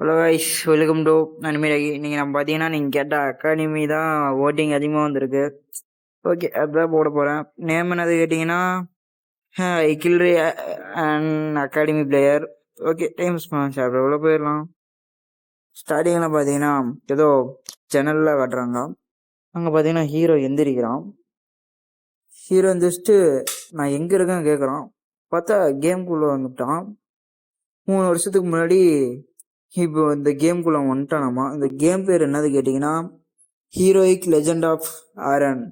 Hello wise welcome to அனிமேலாகி நீங்கள் நம்ம பார்த்தீங்கன்னா நீங்கள் கேட்ட அகாடமி தான் ஓட்டிங் அதிகமாக வந்திருக்கு. ஓகே அதுதான் போட போகிறேன் நேம் என்னது கேட்டிங்கன்னா கில்ரி and academy player okay time சாப்பிட எவ்வளோ போயிடலாம். ஸ்டார்டிங்கில் பார்த்தீங்கன்னா ஏதோ ஜன்னலில் காட்டுறாங்க. அங்கே பார்த்தீங்கன்னா ஹீரோ எந்திரிக்கிறான். ஹீரோ எந்திரிச்சிட்டு நான் எங்கே இருக்கேன்னு கேட்குறான் பார்த்தா கேம்குள்ளே வந்துட்டான். மூணு வருஷத்துக்கு முன்னாடி இப்போ இந்த கேம்குள்ள வந்துட்டானாமா இந்த கேம் பேர் என்னது கேட்டிங்கன்னா ஹீரோயிக் லெஜெண்ட் ஆஃப் ஆரன்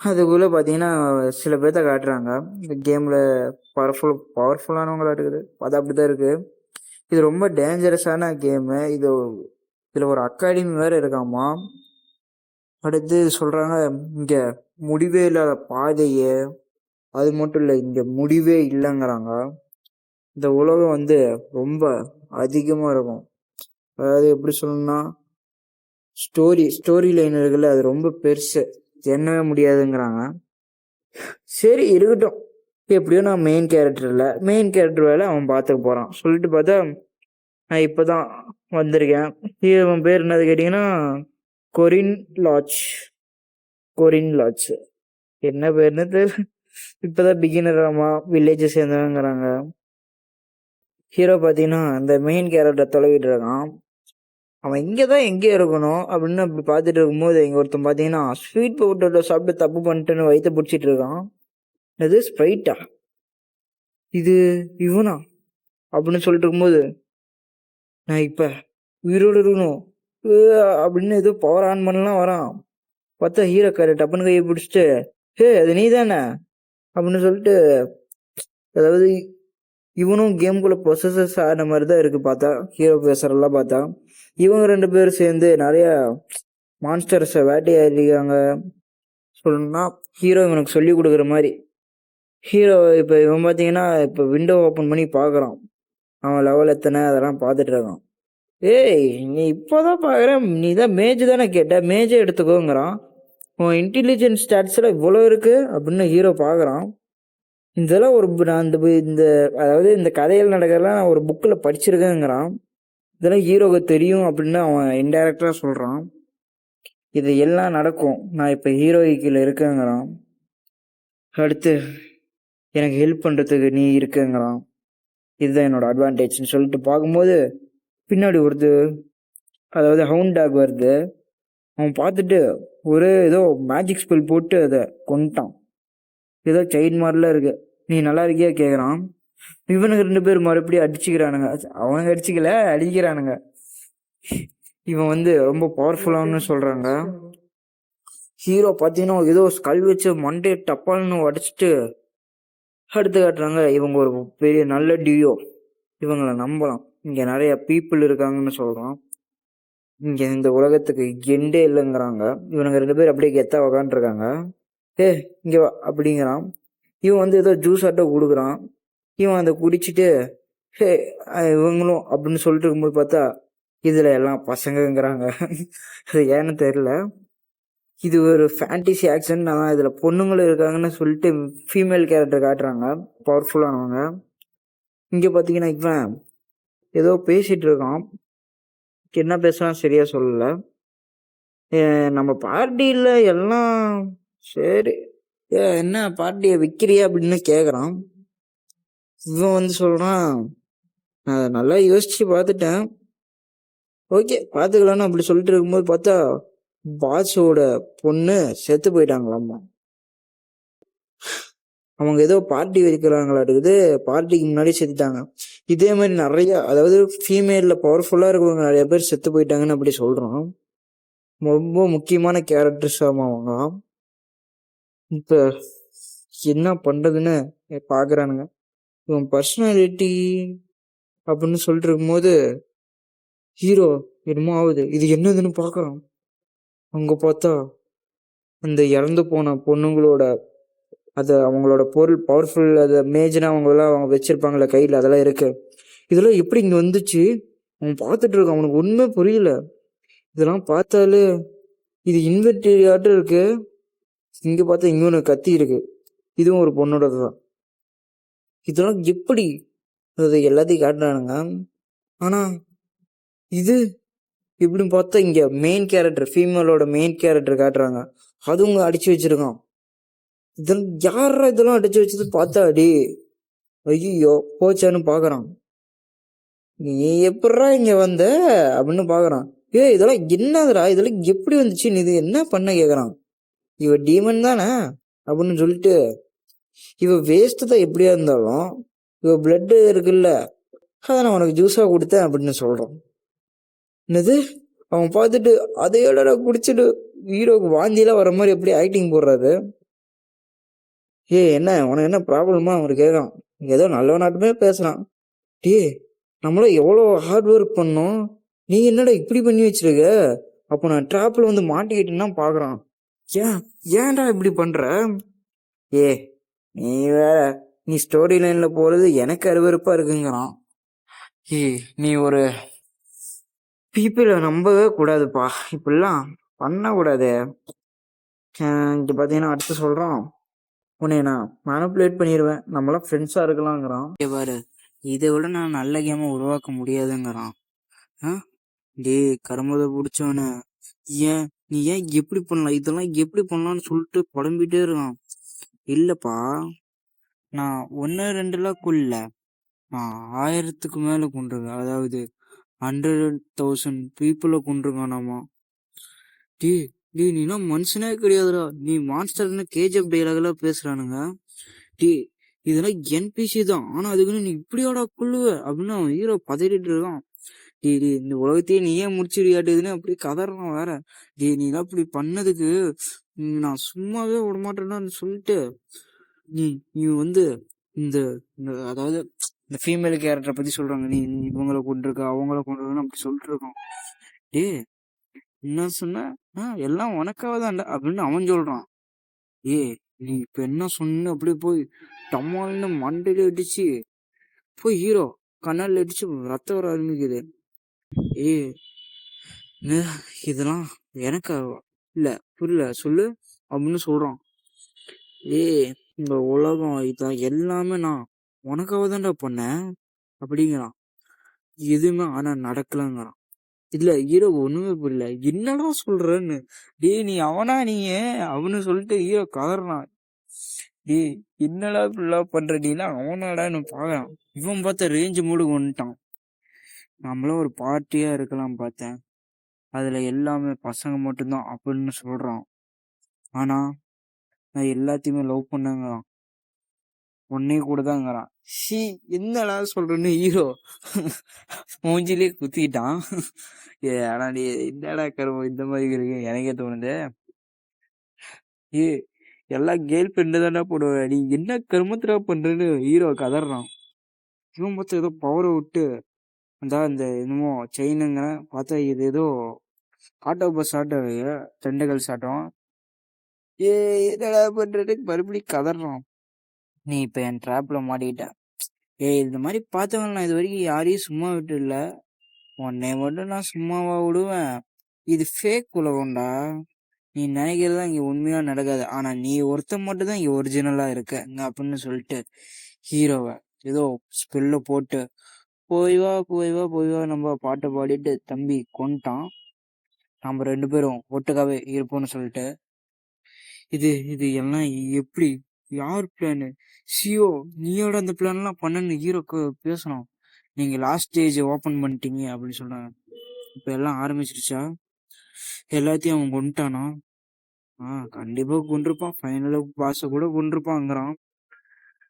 அதுக்குள்ளே பார்த்தீங்கன்னா சில பேர்த்த காட்டுறாங்க. இந்த கேமில் பவர்ஃபுல் பவர்ஃபுல்லானவங்களா இருக்குது. அது அப்படி தான் இருக்குது இது ரொம்ப டேஞ்சரஸான கேமு இது இதில் ஒரு அகாடமி வேறு இருக்காமா? அடுத்து சொல்கிறாங்க இங்கே முடிவே இல்லாத பாதையே. அது மட்டும் இல்லை இங்கே முடிவே இல்லைங்கிறாங்க. இந்த உலகம் வந்து ரொம்ப அதிகமாக இருக்கும். அதாவது எப்படி சொல்லணும்னா ஸ்டோரி ஸ்டோரி லைன் இருக்குல்ல அது ரொம்ப பெருசு. எண்ணவே முடியாதுங்கிறாங்க. சரி இருக்கட்டும். எப்படியோ நான் மெயின் கேரக்டர் இல்லை மெயின் கேரக்டர் வேலை அவன் பார்த்துக்க போகிறான் சொல்லிட்டு பார்த்தா நான் இப்போ தான் வந்திருக்கேன் அவன் பேர் என்னது கேட்டிங்கன்னா கொரின் லாட்ச் கொரின் லாட்ச் என்ன பேர்னு தெரியல இப்போதான் பிகினர் ஆமா வில்லேஜை சேர்ந்தவங்கிறாங்க ஹீரோ பார்த்தீங்கன்னா அந்த மெயின் கேரக்டரை தொலைவிட்டு இருக்கான். அவன் இங்கே தான் எங்கே இருக்கணும் அப்படின்னு அப்படி பார்த்துட்டு இருக்கும்போது இங்கே ஒருத்தன் பார்த்தீங்கன்னா ஸ்வீட் பவுட்டரை சாப்பிட்டு தப்பு பண்ணிட்டுன்னு வயிற்று பிடிச்சிட்டு இருக்கான். இது ஸ்ப்ரைட்டா இது இவனா? அப்படின்னு சொல்லிட்டு இருக்கும்போது நான் இப்போ உயிரோடு இருக்கணும். அப்படின்னு ஏதோ பவர் ஆன் பண்ணலாம் வரான். பார்த்தா ஹீரோ காரு டப்புன்னு கையை பிடிச்சிட்டு ஹே அது நீ தானே அப்படின்னு சொல்லிட்டு அதாவது இவனும் கேம்குள்ளே ப்ரொசஸஸ் ஆன மாதிரி தான் இருக்குது பார்த்தா. ஹீரோ பேசரெல்லாம் பார்த்தா. இவங்க ரெண்டு பேரும் சேர்ந்து நிறைய மான்ஸ்டர்ஸை வேட்டையாடிருக்காங்க. சொல்லணும்னா ஹீரோ இவனுக்கு சொல்லி கொடுக்குற மாதிரி. ஹீரோ இப்போ இவன் பார்த்தீங்கன்னா இப்போ விண்டோ ஓப்பன் பண்ணி பார்க்குறான். அவன் லெவல் எத்தனை அதெல்லாம் பார்த்துட்டு இருக்கான். ஏய் நீ இப்போதான் பார்க்குறேன். நீ தான் மேஜ் தானே கேட்ட. மேஜே எடுத்துக்கோங்கிறான். உன் இன்டெலிஜென்ஸ் ஸ்டாட்ஸில் இவ்வளோ இருக்குது அப்படின்னு ஹீரோ பார்க்குறான். இதெல்லாம் ஒரு நான் இந்த இந்த அதாவது இந்த கதையில் நடக்கிறதெல்லாம் நான் ஒரு புக்கில் படிச்சிருக்கேங்கிறான். இதெல்லாம் ஹீரோவுக்கு தெரியும் அப்படின்னு அவன் இன்டைரக்டாக சொல்கிறான் இது எல்லாம் நடக்கும். நான் இப்போ ஹீரோயிக்கில் இருக்கேங்கிறான். அடுத்து எனக்கு ஹெல்ப் பண்ணுறதுக்கு நீ இருக்கேங்கிறான். இதுதான் என்னோட அட்வான்டேஜ்னு சொல்லிட்டு பார்க்கும்போது பின்னாடி வருது அதாவது ஹவுண்ட் டாக் வருது. அவன் பார்த்துட்டு ஒரு ஏதோ மேஜிக் ஸ்பெல் போட்டு அதை கொண்டுட்டான் ஏதோ செயின் மாதிரிலாம் இருக்கு. நீ நல்லா இருக்கியா கேட்குறான் இவனுக்கு ரெண்டு பேர் மறுபடியும் அடிச்சுக்கிறானுங்க. அவனுங்க அடிச்சுக்கல அடிக்கிறானுங்க. இவன் வந்து ரொம்ப பவர்ஃபுல்லானு சொல்றாங்க. ஹீரோ பார்த்தீங்கன்னா ஏதோ கல் வச்சு மண்டே டப்பால்னு உடச்சிட்டு அடுத்து காட்டுறாங்க. இவங்க ஒரு பெரிய நல்ல டியோ இவங்களை நம்பலாம். இங்கே நிறைய பீப்புள் இருக்காங்கன்னு சொல்கிறான் இங்கே இந்த உலகத்துக்கு எண்டே இல்லைங்கிறாங்க. இவனுங்க ரெண்டு பேர் அப்படியே கெத்தா உக்காந்துருக்காங்க. ஏ இங்கே அப்படிங்கிறான். இவன் வந்து ஏதோ ஜூஸ் ஆட்டோ கொடுக்குறான். இவன் அதை குடிச்சிட்டு ஹே இவங்களும் அப்படின்னு சொல்லிட்டு இருக்கும்போது பார்த்தா இதில் எல்லாம் பசங்கங்கிறாங்க. அது ஏன்னு தெரில இது ஒரு ஃபேண்டசி ஆக்ஷன் தான். இதில் பொண்ணுங்களும் இருக்காங்கன்னு சொல்லிட்டு ஃபீமேல் கேரக்டர் காட்டுறாங்க. பவர்ஃபுல்லானவங்க இங்கே பார்த்தீங்கன்னா இவன் ஏதோ பேசிகிட்டு இருக்கான். என்ன பேசுறான் சரியாக சொல்லலை. நம்ம பார்ட்டியில் எல்லாம் சரி. ஏ என்ன பார்ட்டியை விற்கிறியா அப்படின்னு கேட்குறான் இவன் வந்து சொல்கிறான் நான் அதை நல்லா யோசிச்சு பார்த்துட்டேன் ஓகே பார்த்துக்கலான்னு அப்படி சொல்லிட்டு இருக்கும்போது பார்த்தா பாஸோட பொண்ணு செத்து போயிட்டாங்களாம்மா அவங்க ஏதோ பார்ட்டி வைக்கிறாங்களாட்டுக்குது பார்ட்டிக்கு முன்னாடி செத்துட்டாங்க. இதே மாதிரி நிறைய அதாவது ஃபீமேலில் பவர்ஃபுல்லாக இருக்கிறவங்க நிறைய பேர் செத்து போயிட்டாங்கன்னு அப்படி சொல்கிறோம் ரொம்ப முக்கியமான கேரக்டர்ஸ் அவங்க. இப்போ என்ன பண்ணுறதுன்னு பார்க்குறானுங்க இவன் பர்சனாலிட்டி அப்படின்னு சொல்லிட்டு இருக்கும்போது ஹீரோ என்னமோ ஆகுது. இது என்னதுன்னு பார்க்குறான் அங்கே பார்த்தா அந்த இறந்து போன பொண்ணுங்களோட அது அவங்களோட பொருள் பவர்ஃபுல் அதை மேஜனாக அவங்களாம் அவங்க வச்சுருப்பாங்களே கையில் அதெல்லாம் இருக்கு. இதெல்லாம் எப்படி இங்கே வந்துச்சு? அவன் பார்த்துட்டு இருக்கான். அவனுக்கு ஒன்றுமே புரியல. இதெல்லாம் பார்த்தாலே இது இன்வெர்டரியாட்டும் இருக்குது இங்கே பார்த்தா இங்கே ஒன்று கத்தி இருக்கு. இதுவும் ஒரு பொண்ணோடது தான் இதெல்லாம் எப்படி அது எல்லாத்தையும் காட்டுறானுங்க ஆனால் இது இப்படின்னு பார்த்தா இங்கே மெயின் கேரக்டர் ஃபீமேலோட மெயின் கேரக்டர் காட்டுறாங்க. அதுவும் அடிச்சு வச்சிருக்கான். இதெல்லாம் யாரா இதெல்லாம் அடிச்சு வச்சது பார்த்தா அடி ஐயோ போச்சான்னு பார்க்குறான் நீ எப்படா இங்கே வந்த? அப்படின்னு பார்க்குறான் ஏ இதெல்லாம் என்னதுடா? இதெல்லாம் எப்படி வந்துச்சு? நீ இது என்ன பண்ண கேட்குறான் இவ டீமன் தானே அப்படின்னு சொல்லிட்டு இவ வேஸ்ட் தான் எப்படியா இருந்தாலும் இவ பிளட் இருக்குல்ல அதை நான் உனக்கு ஜூஸா கொடுத்தேன் அப்படின்னு சொல்றான். என்னது? அவன் பார்த்துட்டு அதையோட குடிச்சிட்டு ஹீரோக்கு வாந்தியெல்லாம் வர மாதிரி எப்படி ஆக்டிங் போடுறாரு? ஏ என்ன உனக்கு என்ன ப்ராப்ளமா அவன் கேட்கான் ஏதோ நல்லவனாட்டுமே பேசுறான். டே நம்மளும் எவ்வளோ ஹார்ட் ஒர்க் பண்ணோம்? நீ என்னடா இப்படி பண்ணி வச்சிருக்க? அப்போ நான் ட்ராப்பில் வந்து மாட்டிக்கிட்டேன்னா பாக்குறான். ஏன் ஏன்டா இப்படி பண்ற? ஏ நீ வேற நீ ஸ்டோரி லைன்ல போறது எனக்கு அருவருப்பா இருக்குங்கிறான். ஏ நீ ஒரு பீப்புளை நம்பவே கூடாதுப்பா. இப்படிலாம் பண்ணக்கூடாது. இங்க பாத்தீங்கன்னா அடுத்து சொல்றான். உன்னை நான் மேனுப்புலேட் பண்ணிடுவேன் நம்மளாம் ஃப்ரெண்ட்ஸாக இருக்கலாங்கிறான். பாரு இதை விட நான் நல்ல கேமை உருவாக்க முடியாதுங்கிறான். ஆ டேய் கருமதை பிடிச்சவனை. ஏன்? நீ ஏன் எப்படி பண்ணலாம் இதெல்லாம் எப்படி பண்ணலாம்னு சொல்லிட்டு புலம்பிட்டே இருக்கான். இல்லப்பா நான் ஒன்று ரெண்டுலாம் கொல்ல. நான் ஆயிரத்துக்கு மேல கொண்டிருக்கேன் அதாவது ஹண்ட்ரட் தௌசண்ட் பீப்புளை கொண்டிருக்கானாமா டே டீ நீனா மனுஷனே கிடையாதுடா. நீ மான்ஸ்டர்னு கேஜிஎஃப் டைலாக்லாம் பேசுறானுங்க. டே இதெல்லாம் என்பிசி தான். ஆனா அதுக்குன்னு நீ இப்படியாடா கொள்ளுவ அப்படின்னு அவன் ஹீரோ பதறிட்டு இருக்கான். டே டே இந்த உலகத்தையே நீயே முடிச்சிருக்காட்டுதுன்னு அப்படி கதறான் வேற. டே நீ எல்லாம் இப்படி பண்ணதுக்கு நான் சும்மாவே விட மாட்டேன்னு சொல்லிட்டு நீ நீ வந்து இந்த அதாவது இந்த ஃபீமேல் கேரக்டரை பத்தி சொல்றாங்க. நீ நீ இவங்கள கொண்டிருக்க அவங்கள கொண்டிருக்கன்னு அப்படி சொல்லிட்டு இருக்கோம் டே என்ன சொன்ன? எல்லாம் உனக்காக தான்டா அப்படின்னு அவன் சொல்றான். ஏ நீ இப்ப என்ன சொன்ன அப்படியே போய் டம்மால்னு மண்டையில அடிச்சு போய் ஹீரோ கண்ணால அடிச்சு ரத்தம் வர ஆரம்பிக்குது. ஏ இதெல்லாம் எனக்காக இல்ல புரியல சொல்லு அப்படின்னு சொல்றான். ஏய் இந்த உலகம் இதான் எல்லாமே நான் உனக்காக தான்டா பண்ணேன் அப்படிங்கிறான் எதுவுமே ஆனா நடக்கலங்கிறான். இல்ல ஹீரோ ஒண்ணுமே புரியல என்னடா சொல்றன்னு? டேய் நீ அவனா நீ அவனு சொல்லிட்டு ஹீரோ கதறான். டேய் என்னடா இப்படிலாம் பண்ற? நீனா அவனாடான்னு பாக்குறான். இவன் பார்த்த ரேஞ்சு மூடு வந்துட்டான். நம்மளும் ஒரு பார்ட்டியா இருக்கலாம் பார்த்தேன். அதில் எல்லாமே பசங்க மட்டும்தான் அப்படின்னு சொல்றான். ஆனா நான் எல்லாத்தையுமே லவ் பண்ணேங்கிறான். உன்னே கூட தான்ங்கிறான் ஷீ என்னடா சொல்றேன்னு ஹீரோ மூஞ்சிலே குத்திட்டான். ஏ ஆனா நீ என்னடா கருமம் இந்த மாதிரி இருக்கு? எனக்கே தோணுது. ஏ எல்லா கேர்ள் ஃப்ரெண்டு தானே போடுவேன் நீ என்ன கருமத்திரா பண்றேன்னு ஹீரோ கதறான். இவன் ஏதோ பவரை விட்டு அந்த இந்த என்னமோ செயினுங்க பார்த்தா இது ஏதோ ஆட்டோ பஸ் ஆட்டம் தெண்டுகள் சாட்டம். ஏ என்னடா பண்றது மறுபடியும் கதறான். நீ இப்போ என் ட்ராப்ல மாட்டிக்கிட்ட. ஏய் இந்த மாதிரி பார்த்தவங்க நான் இது வரைக்கும் யாரையும் சும்மா விட்டு உன்னை மட்டும் நான் சும்மாவா விடுவேன். இது ஃபேக் உலகம்டா. நீ நினைக்கிறதா இங்கே உண்மையாக நடக்காது. ஆனால் நீ ஒருத்தன் மட்டும் தான் இங்கே ஒரிஜினலாக இருக்க. இங்க அப்படின்னு சொல்லிட்டு ஹீரோவை ஏதோ ஸ்பெல்ல போட்டு போய் வா போய் வா போய் வா நம்ம பாட்டை பாடிட்டு தம்பி கொண்டான் நம்ம ரெண்டு பேரும் ஒட்டுக்காவே இருப்போம்னு சொல்லிட்டு. இது இது எல்லாம் எப்படி? யார் பிளானு சியோ நீயோட அந்த பிளான்லாம் பண்ணன்னு ஹீரோக்கு பேசணும். நீங்க லாஸ்ட் ஸ்டேஜ் ஓப்பன் பண்ணிட்டீங்க அப்படின்னு சொல்றாங்க. இப்ப எல்லாம் ஆரம்பிச்சிருச்சா? எல்லாத்தையும் அவன் கொண்டுட்டானா ஆ கண்டிப்பா கொண்டிருப்பான் ஃபைனல் பாஸை கூட கொண்டிருப்பாங்கிறான்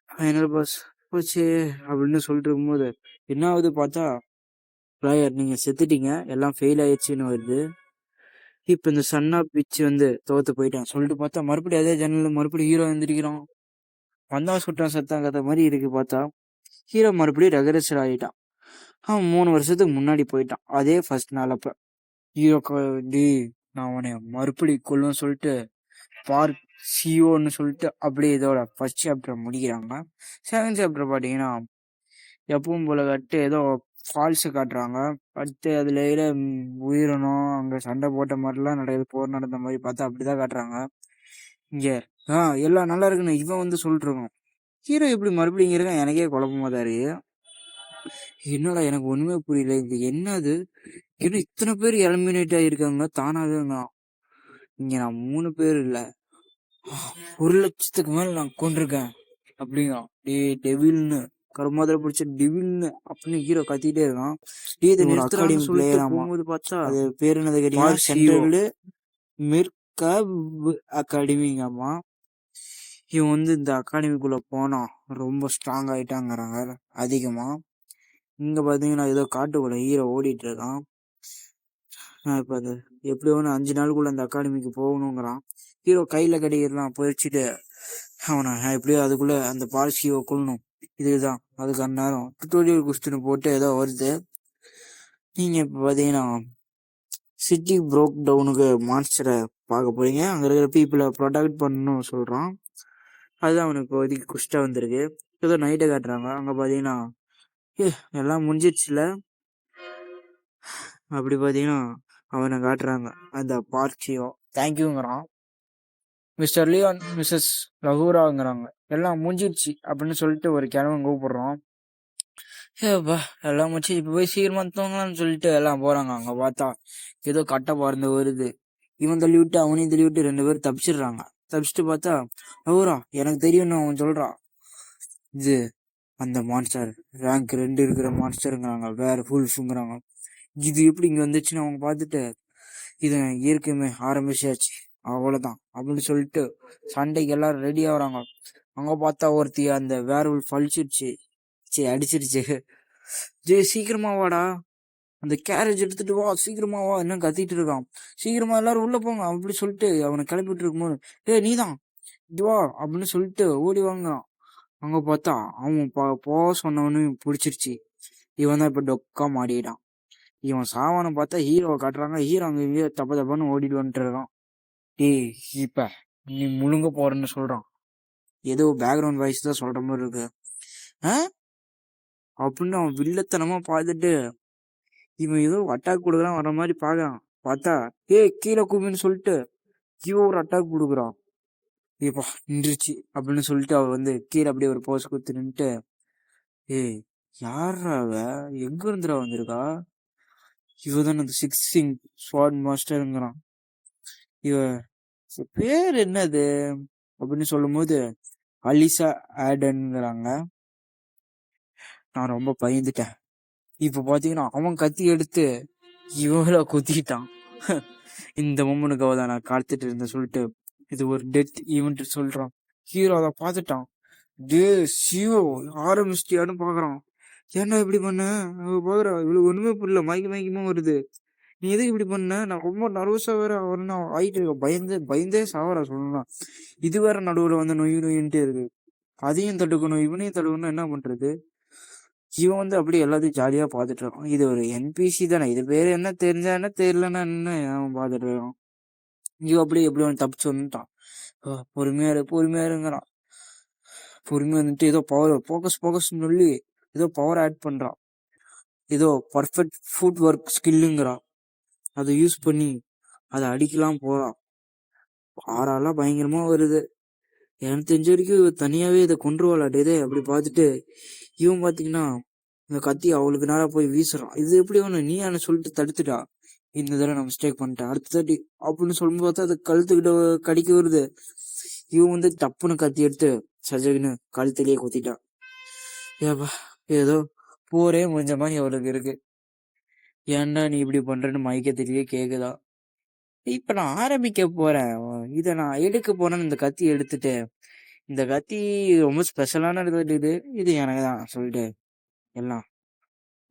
ஃபைனல் பாஸ் போச்சு அப்படின்னு சொல்லிட்டு இருக்கும்போது என்ன ஆகுது பார்த்தா ப்ளேயர் நீங்கள் செத்துட்டீங்க. எல்லாம் ஃபெயில் ஆயிடுச்சுன்னு வருது. இப்போ இந்த சன்னா பிச்சு வந்து தோத்து போயிட்டான். சொல்லிட்டு பார்த்தா மறுபடியும் அதே ஜன்னல் மறுபடியும் ஹீரோ வந்துருக்கிறோம் வந்தா சுட்டான் சத்தான் கதை மாதிரி இருக்கு பார்த்தா ஹீரோ மறுபடியும் ரெகரேசர் ஆகிட்டான் அவன் மூணு வருஷத்துக்கு முன்னாடி போயிட்டான். அதே ஃபர்ஸ்ட் நாள் அப்போ. ஹீரோ டி நான் உன்னை மறுபடி கொல்லுன்னு சொல்லிட்டு பார்க் சிஓன்னு சொல்லிட்டு அப்படியே இதோட ஃபர்ஸ்ட் சாப்டர் முடிக்கிறாங்க. செகண்ட் சாப்டர் பார்த்தீங்கன்னா எப்பவும் போல கட்டு ஏதோ ஃபால்ஸ் காட்டுறாங்க. அடுத்து அதுல இரு, உயிரினம் அங்க சண்டை போட்ட மாதிரிலாம் நடக்குது போர் நடந்த மாதிரி பார்த்தா அப்படிதான் காட்டுறாங்க. இங்க ஆ எல்லாம் நல்லா இருக்குன்னு இவன் வந்து சொல்லிட்டுருக்கோம் ஹீரோ இப்படி மறுபடியும் இருக்கான்? எனக்கே குழப்பமா தான் இருக்கு. என்னடா எனக்கு ஒண்ணுமே புரியல. இது என்னது? ஏன்னா இத்தனை பேர் எலிமினேட் ஆகியிருக்காங்க தானாவேங்கிறான் இங்க நான் மூணு பேர் இல்லை. ஒரு லட்சத்துக்கு மேல நான் கொண்டிருக்கேன் அப்படிங்கிறான் டே டெவில்னு. கருமாதிர பிடிச்ச டெவில்னு அப்படின்னு ஹீரோ கத்திட்டே இருக்கான். டே இதை சொல்லிட்டு ஆமா. போகும்போது பார்த்தா அது பேர் என்னது கேட்டீங்கன்னா? சென்ட்ரல் மிர்கப் அகாடமிங்கம்மா. இவன் வந்து இந்த அகாடமிக்குள்ள போனான் ரொம்ப ஸ்ட்ராங் ஆயிட்டாங்கிறாங்க அதிகமா. இங்க பாத்தீங்கன்னா ஏதோ காட்டுக்குள்ள ஹீரோ ஓடிட்டு இருக்கான். இப்ப அது எப்படி ஒன்று அஞ்சு நாளுக்குள்ள அந்த அகாடமிக்கு போகணுங்கிறான். ஹீரோ கையில கடிக்கிறலாம் பொறிச்சிட்டு அவனை எப்படியோ அதுக்குள்ள அந்த பாலிசியை கொள்ளணும் இதுதான். அதுக்கு அந்நேரம் டுட்டோரியல் கொஸ்டின் போட்டு ஏதோ வருது. நீங்க இப்ப பாத்தீங்கன்னா சிட்டி ப்ரோக் டவுனுக்கு மான்ஸ்டரை பார்க்க போறீங்க. அங்க இருக்கிற பீப்புளை ப்ரொடெக்ட் பண்ணணும் சொல்றான். அதுதான் அவனுக்கு இப்போதைக்கு குஷ்டா வந்திருக்கு. ஏதோ நைட்டை காட்டுறாங்க. அங்க பாத்தீங்கன்னா ஏ எல்லாம் முடிஞ்சிடுச்சுல? அப்படி பாத்தீங்கன்னா அவனை காட்டுறாங்க. அந்த பார்க்கியோ தேங்க்யூங்கிறான் மிஸ்டர் லியோன் மிஸ்ஸஸ் ரகுராங்கிறாங்க எல்லாம் முடிஞ்சிடுச்சு அப்படின்னு சொல்லிட்டு ஒரு கிழவன் கூப்பிடுறோம் ஏப்பா எல்லாம் முடிச்சு இப்போ போய் சீக்கிரமா தூங்கலாம்னு சொல்லிட்டு எல்லாம் போறாங்க. அங்கே பார்த்தா ஏதோ கட்டை பறந்து வருது. இவன் தள்ளி விட்டு அவனையும் தள்ளி விட்டு ரெண்டு பேரும் தப்பிச்சிடுறாங்க. தப்பிச்சுட்டு பார்த்தா லகூரா எனக்கு தெரியும்னு அவன் சொல்றான் இது அந்த மான்ஸ்டர் ரேங்க் ரெண்டு இருக்கிற மான்ஸ்டருங்கிறாங்க வேற ஃபுல்ஸுங்கிறாங்க இது எப்படி இங்கே வந்துச்சுன்னு அவங்க பார்த்துட்டு இது இயற்கையுமே ஆரம்பிச்சாச்சு. அவ்வளோதான் அப்படின்னு சொல்லிட்டு சண்டைக்கு எல்லாரும் ரெடி ஆகுறாங்க அங்கே பார்த்தா ஒருத்தி அந்த வேற ஃபழிச்சிருச்சு சரி அடிச்சிருச்சு. ஜே சீக்கிரமா வாடா. அந்த கேரேஜ் எடுத்துட்டு வா சீக்கிரமா வா என்ன கத்திட்டு இருக்கான். சீக்கிரமா எல்லாரும் உள்ள போங்க அப்படி சொல்லிட்டு அவனை கிளப்பிட்டு இருக்கும்போது ஏ நீதான். இது வா அப்படின்னு சொல்லிட்டு ஓடி வாங்குறான். அங்க பார்த்தா அவன் ப- போக சொன்னவனையும் பிடிச்சிருச்சு. இவன் தான் இப்ப டொக்கா மாடிடான் இவன் சாவான பார்த்தா ஹீரோவை காட்டுறாங்க. ஹீரோ அங்க தப்ப தப்பான்னு ஓடிட்டு வந்துட்டு இருக்கான். டேய் இப்ப நீ முழுங்க போறேன்னு சொல்றான். ஏதோ பேக்ரவுண்ட் வாய்ஸ் தான் சொல்ற மாதிரி இருக்கு. ஆ? அப்படின்னு அவன் வில்லத்தனமா பார்த்துட்டு இவன் ஏதோ அட்டாக் கொடுக்குறான் வர மாதிரி பாக்கிறான் பார்த்தா ஏய் கீழே குமின்னு சொல்லிட்டு இவன் ஒரு அட்டாக் கொடுக்குறான். ஏப்பா நின்றுச்சு அப்படின்னு சொல்லிட்டு அவ வந்து கீழே அப்படியே ஒரு போஸ் கொடுத்து நின்னுட்டு ஏய் யாரா அவ? எங்க இருந்துடா வந்திருக்கா? இவ தான் அந்த சிக்ஸிங் ஸ்வாட் மாஸ்டருங்கிறான் பேர் என்னது? அப்படின்னு சொல்லும்போது அலிசா ஆடன்ங்கிறாங்க நான் ரொம்ப பயந்துட்டேன். இப்ப பாத்தீங்கன்னா அவன் கத்தி எடுத்து இவள குத்திட்டான். இந்த மொம்மனுக்காக தான் நான் காத்துட்டு இருந்தேன் சொல்லிட்டு இது ஒரு டெத் ஈவெண்ட் சொல்றான். ஹீரோ அதை பார்த்துட்டான் டே சிவோ ஆரம்பிச்சிட்டியான்னு பாக்குறான். ஏன்டா இப்படி பண்ண? அவ பாக்குறா இவ்வளவு ஒண்ணுமே புரியல. மயக்க மயக்கமா வருது. நீ எதுக்கு இப்படி பண்ண? நான் ரொம்ப நர்வஸாக வேற வரணும் ஆயிட்டு இருக்க. பயந்து பயந்தே சாவரா சொல்லலாம். இது வேற நடுவில் வந்து நொய் நொயின்ட்டே இருக்கு. அதையும் தடுக்கணும் இவனையும் தடுக்கணும் என்ன பண்றது? இவன் வந்து அப்படியே எல்லாத்தையும் ஜாலியாக பார்த்துட்டு இருக்கான். இது ஒரு என்பிசி தானே. இது பேர் என்ன தெரிஞ்சா என்ன தெரியலன்னா என்ன அவன் பார்த்துட்டு இருக்கான். இவன் அப்படியே எப்படி அவன் தப்பிச்சு வந்துட்டான். ஆ, பொறுமையா இரு பொறுமையா இருங்கிறான். பொறுமையா வந்துட்டு ஏதோ பவர் ஃபோக்கஸ் போக்கஸ் சொல்லி ஏதோ பவர் ஆட் பண்றான். ஏதோ பர்ஃபெக்ட் ஃபுட் ஒர்க் ஸ்கில்லுங்கிறான் அதை யூஸ் பண்ணி அதை அடிக்கலாம் போகலாம் ஆறாலாம் பயங்கரமாக வருது. எனக்கு தெரிஞ்ச வரைக்கும் இவ தனியாகவே இதை கொண்டு வரலாட்டே அப்படி பார்த்துட்டு இவன் பார்த்தீங்கன்னா இந்த கத்தி அவளுக்கு நேராக போய் வீசுறான். இது எப்படி ஒன்று நீ என்ன சொல்லிட்டு தடுத்துட்டா? இந்த தடவை நான் மிஸ்டேக் பண்ணிட்டேன். அடுத்த தாட்டி அப்படின்னு சொல்லும்போது பார்த்தா அது கழுத்துக்கிட்ட கடிக்க வருது. இவன் வந்து டப்புன்னு கத்தி எடுத்து சஜகுன்னு கழுத்திலேயே குத்திட்டான். ஏப்பா ஏதோ போரே முடிஞ்ச மாதிரி அவளுக்கு இருக்கு. ஏன்டா நீ இப்படி பண்றேன்னு மயக்கத்திலேயே கேக்குதா? இப்ப நான் ஆரம்பிக்க போறேன். இத நான் எடுக்க போறேன்னு இந்த கத்தி எடுத்துட்டு இந்த கத்தி ரொம்ப ஸ்பெஷலான இது இது எனக்கு தான் சொல்லிட்டு எல்லாம்.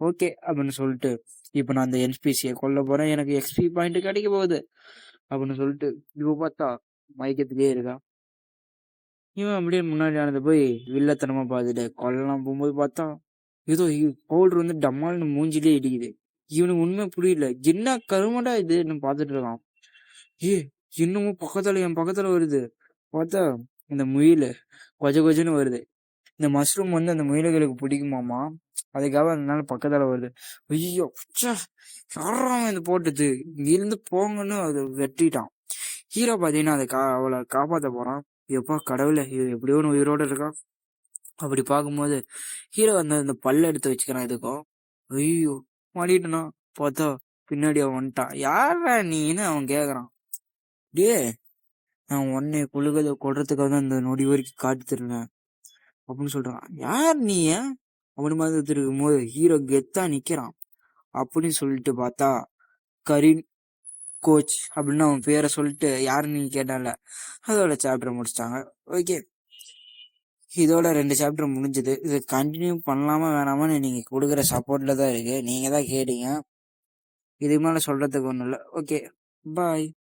ஓகே அப்படின்னு சொல்லிட்டு இப்போ நான் அந்த என்பிசியை கொல்ல போறேன். எனக்கு எக்ஸ்பி பாயிண்ட் கிடைக்க போகுது அப்படின்னு சொல்லிட்டு இப்போ பார்த்தா மயக்கத்திலேயே இருக்கா? இவன் அப்படியே முன்னாடி நடந்து போய் வில்லத்தனமா பார்த்துட்டு கொல்லலாம் போகும்போது பார்த்தா ஏதோ பவுடர் வந்து டம்மால்னு மூஞ்சிலே இடிக்குது. இவனுக்கு உண்மை புரியல. என்ன கருமடா இதுன்னு பார்த்துட்டு இருக்கான். ஏ இன்னமும் பக்கத்துல என் பக்கத்துல வருது. பார்த்தா இந்த முயல் கொஜ கொஜன்னு வருது. இந்த மஷ்ரூம் வந்து அந்த முயல்களுக்கு பிடிக்குமாமா? அதுக்காக அதனால பக்கத்துல வருது. ஐயோ யாரும் இது போட்டது? இங்கிருந்து போங்கன்னு அது வெட்டிட்டான். ஹீரோ பாத்தீங்கன்னா அதை கா அவளை காப்பாத்த போறான். எப்பா கடவுளே இது எப்படியோ ஒன்று உயிரோட இருக்கா அப்படி பார்க்கும்போது ஹீரோ வந்து அந்த பல்ல எடுத்து வச்சுக்கிறான் எதுக்கும் ஐயோ மாட்டிட்டனா பார்த்தா பின்னாடி அவன் வந்துட்டான். யாரா நீன்னு அவன் கேக்குறான். டே நான் உன்னை கொழுகத கொடுறதுக்காக தான் இந்த நொடி வரைக்கும் காட்டு தருவேன் அப்படின்னு சொல்றான். யார் நீ? அவனு மாதிரி இருக்கும் போது ஹீரோ கெத்தா நிக்கிறான். அப்படின்னு சொல்லிட்டு பார்த்தா கரீன் கோச் அப்படின்னு அவன் பேரை சொல்லிட்டு யாருன்னு நீ கேட்டால அதோட சாப்டர் முடிச்சிட்டாங்க. ஓகே இதோட ரெண்டு சாப்டர் முடிஞ்சது. இது கண்டினியூ பண்ணலாமா வேணாமான்னு நீங்க கொடுக்குற சப்போர்ட்ல தான் இருக்கு. நீங்க தான் கேட்டீங்க. இதுக்கு மேல சொல்றதுக்கு ஒன்றும் இல்லை. Okay bye